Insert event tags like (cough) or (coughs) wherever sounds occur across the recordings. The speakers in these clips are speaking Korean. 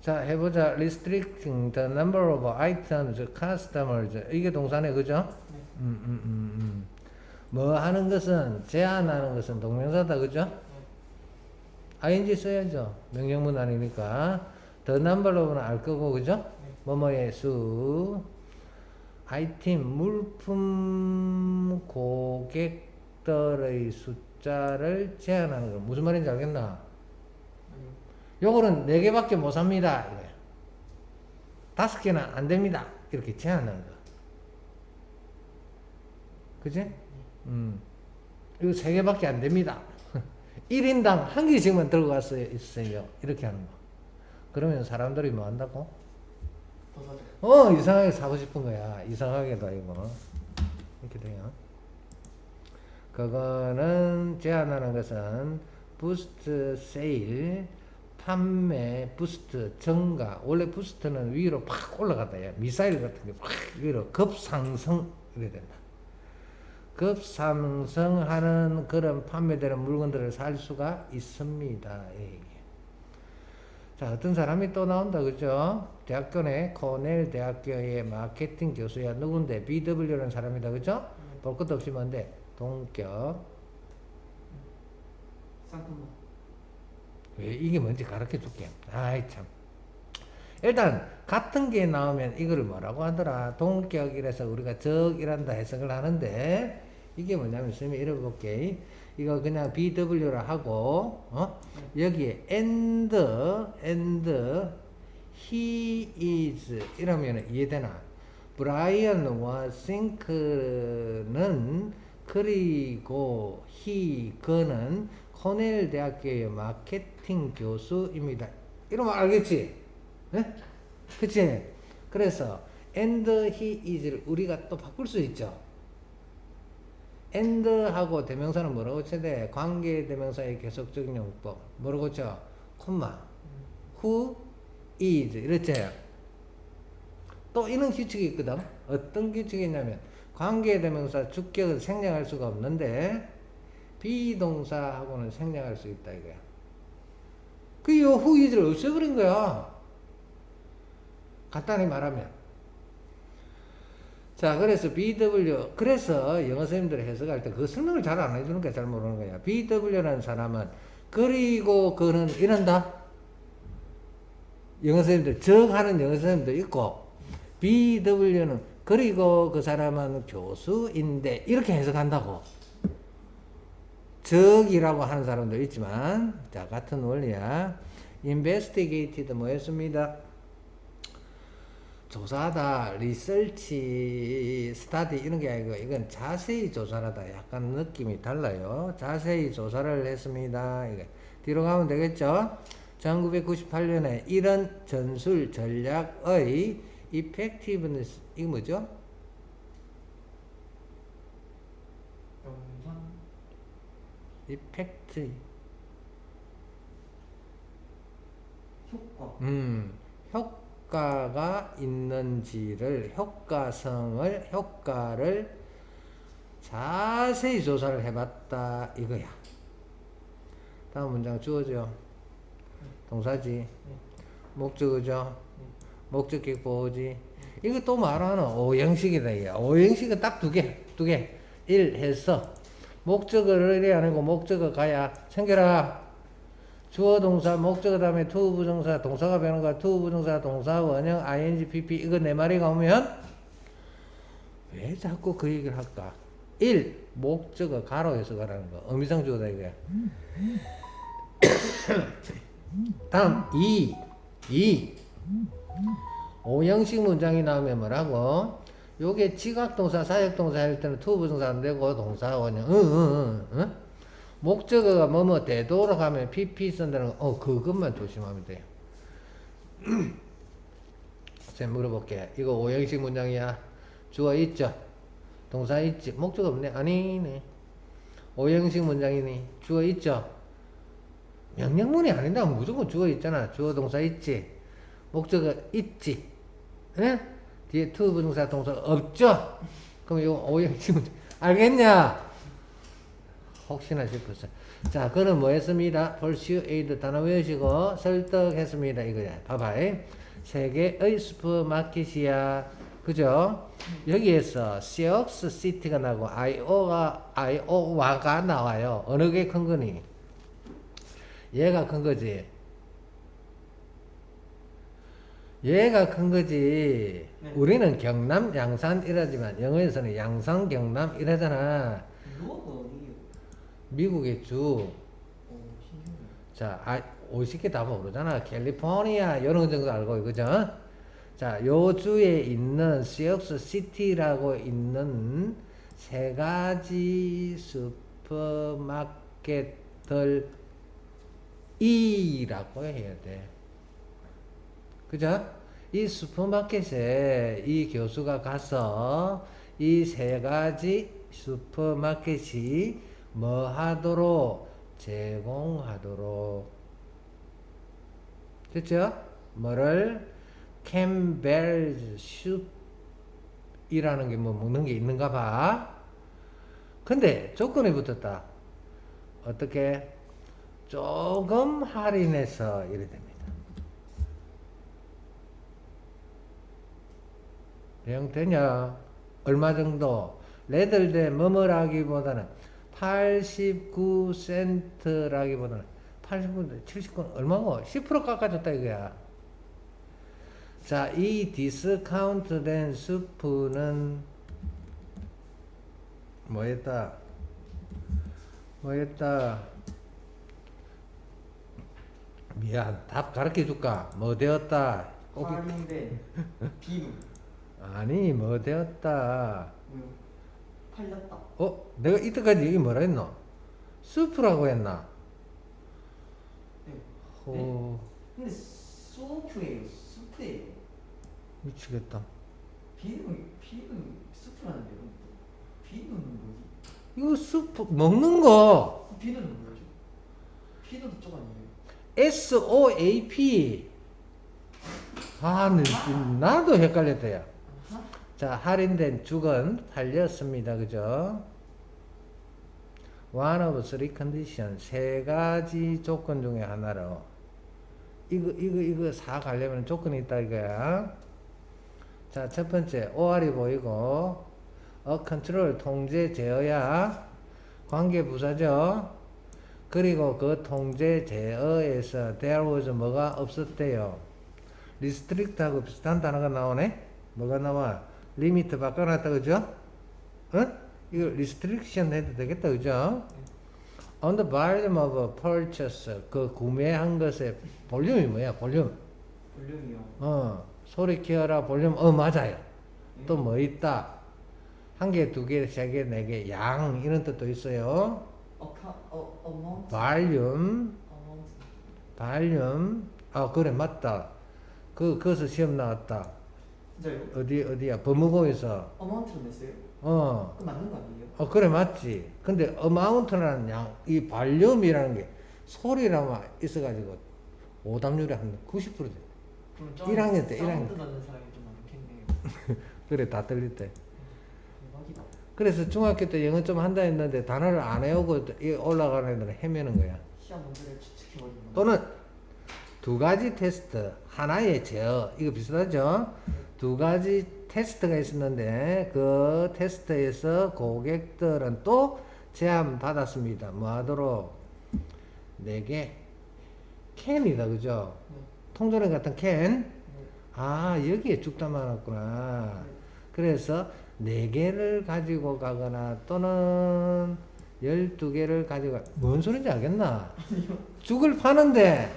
자, 해보자. restricting the number of items customers. 이게 동사네, 그죠? 네. 음, 음, 음, 음. 뭐 하는 것은, 제한하는 것은 동명사다, 그죠? ing 써야죠. 명령문 아니니까. the number of는 알 거고, 그죠? 뭐뭐의 수. 아이템, 물품 고객들의 숫자를 제한하는 거. 무슨 말인지 알겠나? 요거는 네 개밖에 못 삽니다. 다섯 개는 안 됩니다. 이렇게 제한하는 거. 그지? 음. 이거 세 개밖에 안 됩니다. (laughs) 1인당 한 개씩만 들고 가서 있어요. 이렇게 하는 거. 그러면 사람들이 뭐 한다고? 어, 이상하게 사고 싶은 거야. 이상하게도 아니고. 이렇게 돼요. 그거는 제한하는 것은 부스트 세일, 판매, 부스트, 증가. 원래 부스트는 위로 팍 올라갔다. 야. 미사일 같은 게 팍 위로 급상승 이래 된다. 급상승하는 그런 판매되는 물건들을 살 수가 있습니다. 이 얘기. 자, 어떤 사람이 또 나온다, 그죠? 대학교 내 코넬 대학교의 마케팅 교수야. 누군데? BW라는 사람이다, 그죠? 볼 것도 없이 뭔데? 동격. 상품만. 왜 이게 뭔지 가르쳐 줄게. 아이, 참. 일단, 같은 게 나오면 이거를 뭐라고 하더라? 동격이라서 우리가 적이란다 해석을 하는데, 이게 뭐냐면, 선생님이 읽어볼게. 이거 그냥 BW라 하고, 어? 여기에 and, and, he is 이러면 이해되나? 브라이언과 싱크는 그리고 he 그는 코넬 대학교의 마케팅 교수입니다. 이러면 알겠지? 네? 그치? 그래서 and he is를 우리가 또 바꿀 수 있죠. and하고 대명사는 뭐라고 쳐야 돼? 관계 대명사의 계속적인 용법. 뭐라고 쳐? 콤마. who is. 이렇지? 또 이런 규칙이 있거든. 어떤 규칙이 있냐면, 관계 대명사 주격을 생략할 수가 없는데, 비동사하고는 생략할 수 있다, 이거야. 그요 who is를 없애버린 거야. 간단히 말하면. 자, 그래서 BW, 그래서 영어 선생님들이 해석할 때 그 설명을 잘 안 해주는 게 잘 모르는 거야. BW라는 사람은, 그리고 그는 이런다? 영어 선생님들, 적 하는 영어 선생님도 있고, BW는, 그리고 그 사람은 교수인데, 이렇게 해석한다고. 적이라고 하는 사람도 있지만, 자, 같은 원리야. investigated 뭐였습니다? 조사하다, 리서치, 스타디 이런 게 아니고 이건 자세히 조사를 하다. 약간 느낌이 달라요. 자세히 조사를 했습니다. 이게 뒤로 가면 되겠죠? 1998년에 이런 전술 전략의 effectiveness 이거 뭐죠? 영상. Effect 효과. 음, 효과가 있는지를 효과성을 효과를 자세히 조사를 해봤다 이거야. 다음 문장 주어져. 동사지. 목적어죠. 목적격 보호지. 이거 또 말하는 오형식이다 이게. 오형식은 딱 두 개, 두 개. 일 해서 목적어를 이래 아니고 목적어 가야 챙겨라. 주어 동사 목적어 다음에 투 부정사 동사가 변한 투 부정사 동사 원형 ing pp 이거 네 마리가 오면 왜 자꾸 그 얘기를 할까? 1. 목적어 가로에서 가라는 거. 어미상 주어다 이거야. (coughs) 다음 2. 2. 오형식 문장이 나오면 뭐라고? 요게 지각동사, 사역동사 할 때는 투 부정사 안 되고 동사 원형. 응, 응, 응, 응? 목적어가 뭐뭐 되도록 하면 pp 쓴다는 거, 어, 그것만 조심하면 돼요. (clears throat) 제가 물어볼게. 이거 오형식 문장이야. 주어 있죠? 동사 있지? 목적어 없네? 아니네. 오형식 문장이니? 주어 있죠? 명령문이 아닌데 무조건 주어 있잖아. 주어 동사 있지? 목적어 있지? 예? 뒤에 투 부동사 동사 없죠? 그럼 이거 오형식 문장. 알겠냐? 혹시나 싶어서. 자, 그는 뭐 했습니다? persuade 단어 외우시고 설득했습니다. 이거야. 봐봐. 세계의 슈퍼마켓이야. 그죠? 여기에서 시옥스 시티가 나고 아이오가 아이오와가 나와요. 어느 게 큰 거니? 얘가 큰 거지. 얘가 큰 거지. 네. 우리는 경남 양산 이라지만 영어에서는 양산 경남. 유어가 어디요? 미국의 주. 어 신기하네. 자, 아, 50개 다 모르잖아. 캘리포니아 이런 정도 알고 그죠? 자, 요 주에 있는 시옥스 시티라고 있는 세 가지 슈퍼마켓들이라고 해야 돼. 그죠? 이 슈퍼마켓에 이 교수가 가서 이 세 가지 슈퍼마켓이 뭐 하도록 제공하도록 됐죠? 뭐를 캠벨 슈이라는 게 뭐 먹는 게 있는가 봐. 근데 조건이 붙었다. 어떻게? 조금 할인해서 이래 됩니다. 형태냐? 얼마 정도? 레들대 뭐뭐라기보다는 89센트라기보다는 89, 79, 얼마고? 10% 깎아줬다 이거야. 자, 이 디스카운트 된 수프는 뭐였다? 뭐였다? 미안, 답 가르쳐 줄까? 뭐 되었다? 할인된 (laughs) 비누 아니, 뭐 되었다? 뭐요? 팔렸다. 어? 내가 이때까지 얘기 뭐라 했노? 수프라고 했나? 네. 호, 근데 소프예요. 수프예요. 미치겠다. 비누 비누 수프라는데요. 비누는 뭐지? 이거 수프, 먹는 거! 비누는 뭐죠? 비누도 쪽 아니에요? SOAP. 아, 네, 나도 헷갈렸다, 야. 자, 할인된 죽은 팔렸습니다. 그죠? One of three condition. 세 가지 조건 중에 하나로. 이거, 이거, 이거 사 가려면 조건이 있다, 이거야. 자, 첫 번째, OR이 보이고, 어, 컨트롤, 통제, 제어야. 관계 부사죠? 그리고 그 통제, 제어에서 there was 뭐가 없었대요. 리스트릭트하고 비슷한 단어가 나오네? 뭐가 나와? 리미트 바꿔놨다, 그죠? 응? 이거 리스트릭션 해도 되겠다, 그죠? On the volume of purchase, 그 구매한 것의 볼륨이 뭐야, 볼륨? 볼륨이요. 어, 소리 키워라, 볼륨, 어, 맞아요. 또뭐 있다? 한 개, 두 개, 세 개, 네 개, 양, 이런 뜻도 있어요. 어카 어 볼륨, 어마운트 볼륨, 아, 그래, 맞다. 그, 거기서 시험 나왔다. 진짜요? 어디, 어디야, 법무고에서. 어마운트로 냈어요? 어, 그 맞는 거 아니에요? 어, 그래, 맞지. 근데 어마운트라는 양, 이 발륨이라는 게 소리라만 있어가지고 오답률이 한 90% 돼. 그럼 1학년 때, 1학년 사운드 넣는 사람이 좀 많겠네요. (laughs) 그래, 다 들릴 때. 대박이다. 그래서 중학교 때 영어 좀 한다 했는데 단어를 안 외우고 이 올라가는 애들은 헤매는 거야. 시험 문제를 추측해버리는 거. 또는 두 가지 테스트, 하나의 제어, 이거 비슷하죠? 두 가지 테스트가 있었는데 그 테스트에서 고객들은 또 제안 받았습니다. 뭐 하도록? 네 개. 캔이다, 그죠? 네. 통조림 같은 캔. 네. 아, 여기에 쭉 담아놨구나. 그래서 네 개를 가지고 가거나 또는 열두 개를 가지고 가. 뭔 소린지 알겠나? 죽을 파는데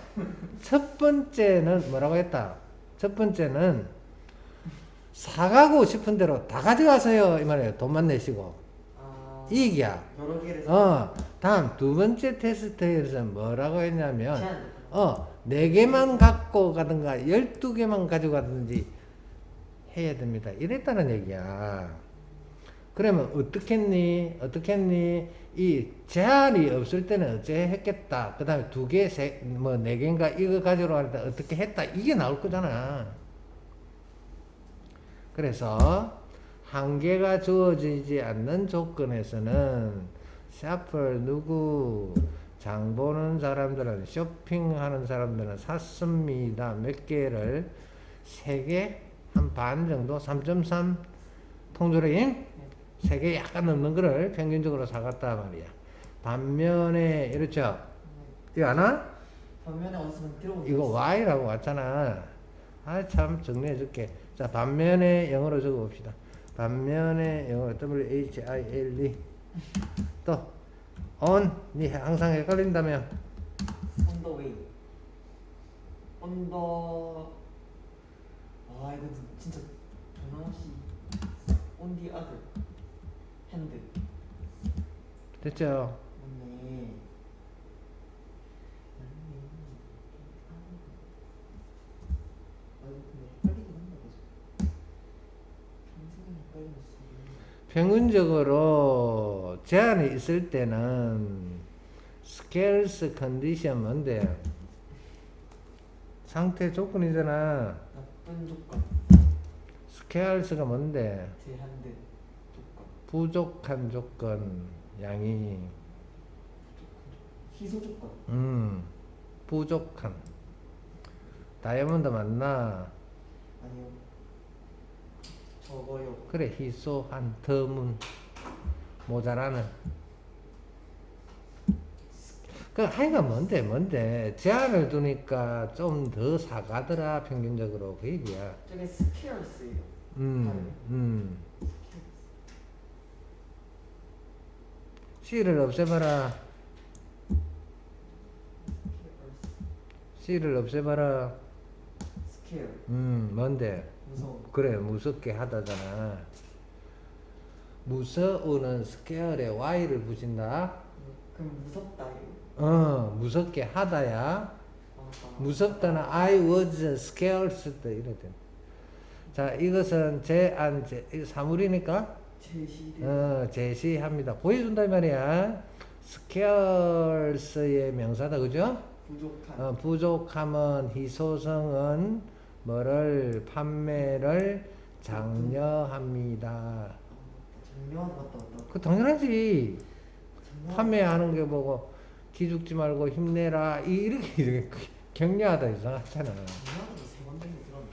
첫 번째는 뭐라고 했다? 첫 번째는 사가고 싶은 대로 다 가져가세요 이 말이에요. 돈만 내시고 아 이익이야. 여러 개를 어, 다음 두 번째 테스트에서 뭐라고 했냐면 제한 어, 네 개만 갖고 가든가 열두 개만 가져가든지 해야 됩니다. 이랬다는 얘기야. 그러면 어떻겠니? 어떻겠니? 이 제한이 없을 때는 어째 했겠다. 그 다음에 두 개, 세, 뭐, 네 개인가 이거 가지러 갈때 어떻게 했다. 이게 나올 거잖아. 그래서 한계가 주어지지 않는 조건에서는 샤플 누구 장 보는 사람들은 쇼핑하는 사람들은 샀습니다. 몇 개를 세 개 한 반 정도 3.3 통조림 세개 약간 넘는 거를 평균적으로 사갔다 말이야. 반면에 이렇죠. 이거 아나? 반면에 어디서 들어본 적 이거? Y라고 왔잖아. 아, 참, 정리해 줄게. 자, 반면에 영어로 적어 봅시다. 반면에 영어로 W-H-I-L-E. 또, on. 니 항상 헷갈린다며. On the way. On the 아 이거 진짜 전화시 On the other hand 됐죠? 헷갈렸어. 평균적으로 제한이 있을 때는 scarce condition 뭔데? 상태 조건이잖아. 나쁜 조건, scarce가 뭔데? 제한된 부족한 조건, 양이. 희소 조건. 음, 부족한. 다이아몬드 맞나? 아니요. 적어요. 그래, 희소한, 드문, 모자라는. 그 하여간 뭔데, 뭔데. 제한을 두니까 좀 더 사가더라, 평균적으로. 그 얘기야. 저게 스케어스예요. 음, 음. C를 없애봐라. C를 없애봐라. 스케어. 음, 뭔데? 무서워. 그래 무섭게 하다잖아 무서우는 스케어에 Y를 붙인다 그럼 무섭다요. 어 무섭게 하다야 아, 무섭다는 I was scared 이래 돼. 자 이것은 제안 제 사물이니까 제시대. 어 제시합니다 보여준다 이 말이야 scarce의 명사다 그죠 부족한. 어, 부족함은 희소성은 뭐를 판매를 장려합니다. 장려하다 맞다 맞다. 그 당연하지. 판매하는 게 보고 기죽지 말고 힘내라 이- 이렇게 (laughs) 이렇게 격려하다 이상하잖아. 장려하다도 세번 정도 들었네.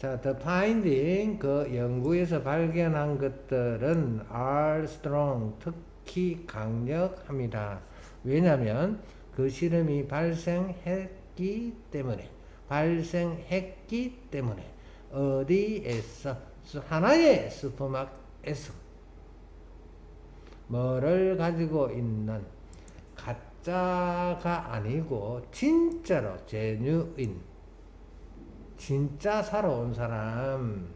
자, the finding 그 연구에서 발견한 것들은 are strong 특히 강력합니다. 왜냐하면 그 실험이 발생했기 때문에 발생했기 때문에 어디에서 수- 하나의 슈퍼마켓에서 뭐를 가지고 있는 가짜가 아니고 진짜로 제뉴인 진짜 사러 온 사람.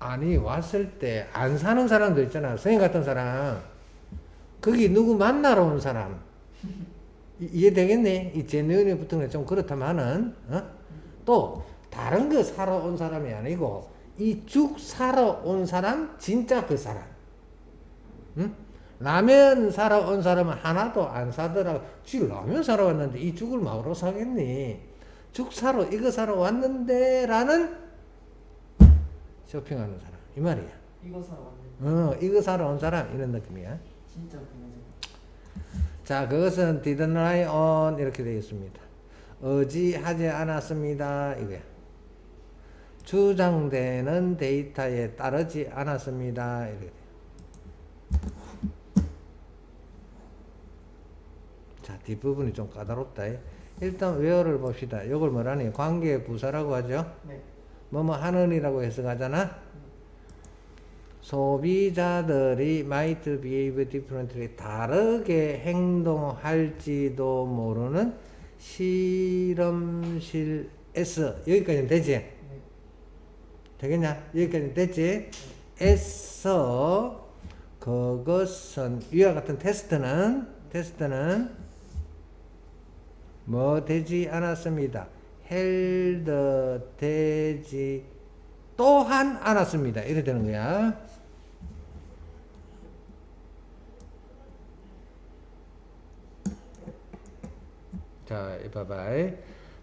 아니 왔을 때 안 사는 사람도 있잖아. 선생 같은 사람. 거기 누구 만나러 온 사람. 이- 이해되겠네? 이 제뉴인에 붙은 게좀 그렇다마는 어? 또 다른 거 사러 온 사람이 아니고 이 죽 사러 온 사람 진짜 그 사람. 응? 라면 사러 온 사람은 하나도 안 사더라고. 지 라면 사러 왔는데 이 죽을 마으로 사겠니 죽 사러 이거 사러 왔는데 라는 쇼핑하는 사람. 이 말이야. 이거 사러 왔는데. 어 이거 사러 온 사람. 이런 느낌이야. 진짜. 자 그것은 didn't rely on 이렇게 되어 있습니다. 의지하지 않았습니다. 이거야. 주장되는 데이터에 따르지 않았습니다. 이렇게 돼요. 자 뒷부분이 좀 까다롭다 일단 where를 봅시다 이걸 뭐라니 관계 부사라고 하죠 네. 뭐뭐 하는이라고 해석하잖아. 소비자들이 might behave differently 다르게 행동할지도 모르는 실험실에서 여기까지는 되지? 네. 되겠냐? 여기까지는 됐지? 에서 그것은 위와 같은 테스트는 테스트는 뭐 되지 않았습니다. 헬드 되지 또한 않았습니다. 이래 되는 거야. 자, 봐봐.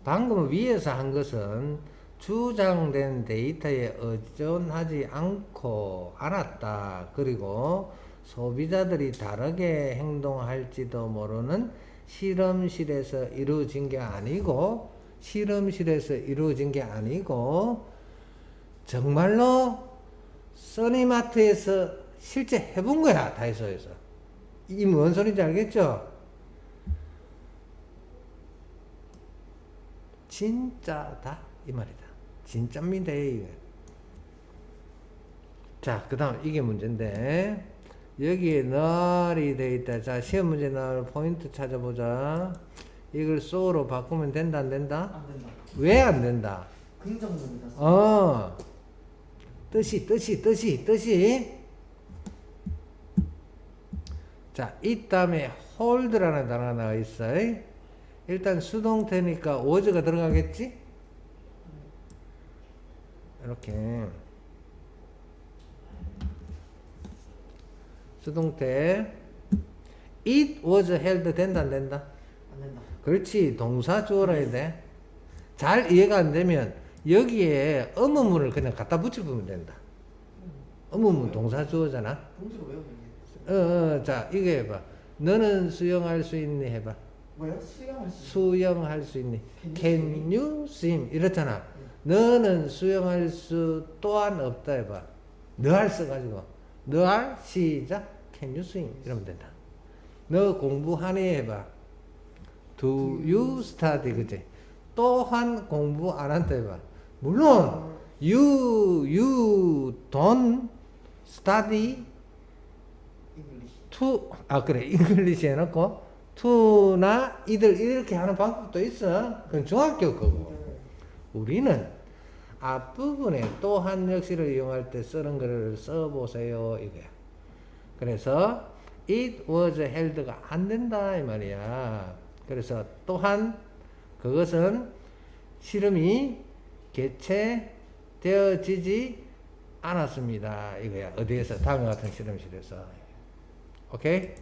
방금 위에서 한 것은 주장된 데이터에 의존하지 않고 알았다. 그리고 소비자들이 다르게 행동할지도 모르는 실험실에서 이루어진 게 아니고 실험실에서 이루어진 게 아니고 정말로 써니마트에서 실제 해본 거야 다이소에서 이뭔 소리인지 알겠죠? 진짜다 이 말이다 진짜입니다 이게. 자, 그 다음 이게 문제인데 여기에 널이 돼 있다. 자, 시험 문제 널 포인트 찾아보자. 이걸 so로 바꾸면 된다 안 된다? 안 된다. 왜 안 된다? 긍정문이다. 어. 뜻이 뜻이 뜻이 뜻이 자, 이 다음에 hold라는 단어가 나와 있어요. 일단 수동태니까 was가 들어가겠지? 이렇게 수동태 it was held 된다 안 된다? 안 된다. 그렇지 동사 주어라야 돼. 잘 이해가 안 되면 여기에 의문문을 그냥 갖다 붙여보면 된다. 의문문 동사 주어잖아. 외우면 어, 어, 자 이거 해봐. 너는 수영할 수 있니 해봐. 뭐야? 수영할 수. 수영할 수 있니? Can you swim? 이렇잖아. 너는 수영할 수 또한 없다 해봐. 너할 써가지고 너 할 시작. Can you swim? 이러면 된다. 너 공부하니 해봐. Do you study? 그지? 또한 공부 안 한다 해봐. 물론 you you don't study to 아 그래 잉글리시 해놓고 to나 이들 이렇게 하는 방법도 있어. 그건 중학교 거고. 우리는 앞부분에 또한 역시를 이용할 때 쓰는 거를 써보세요 이거야. 그래서 it was held가 안 된다 이 말이야. 그래서 또한 그것은 실험이 개최되어지지 않았습니다 이거야. 어디에서 다음과 같은 실험실에서. 오케이?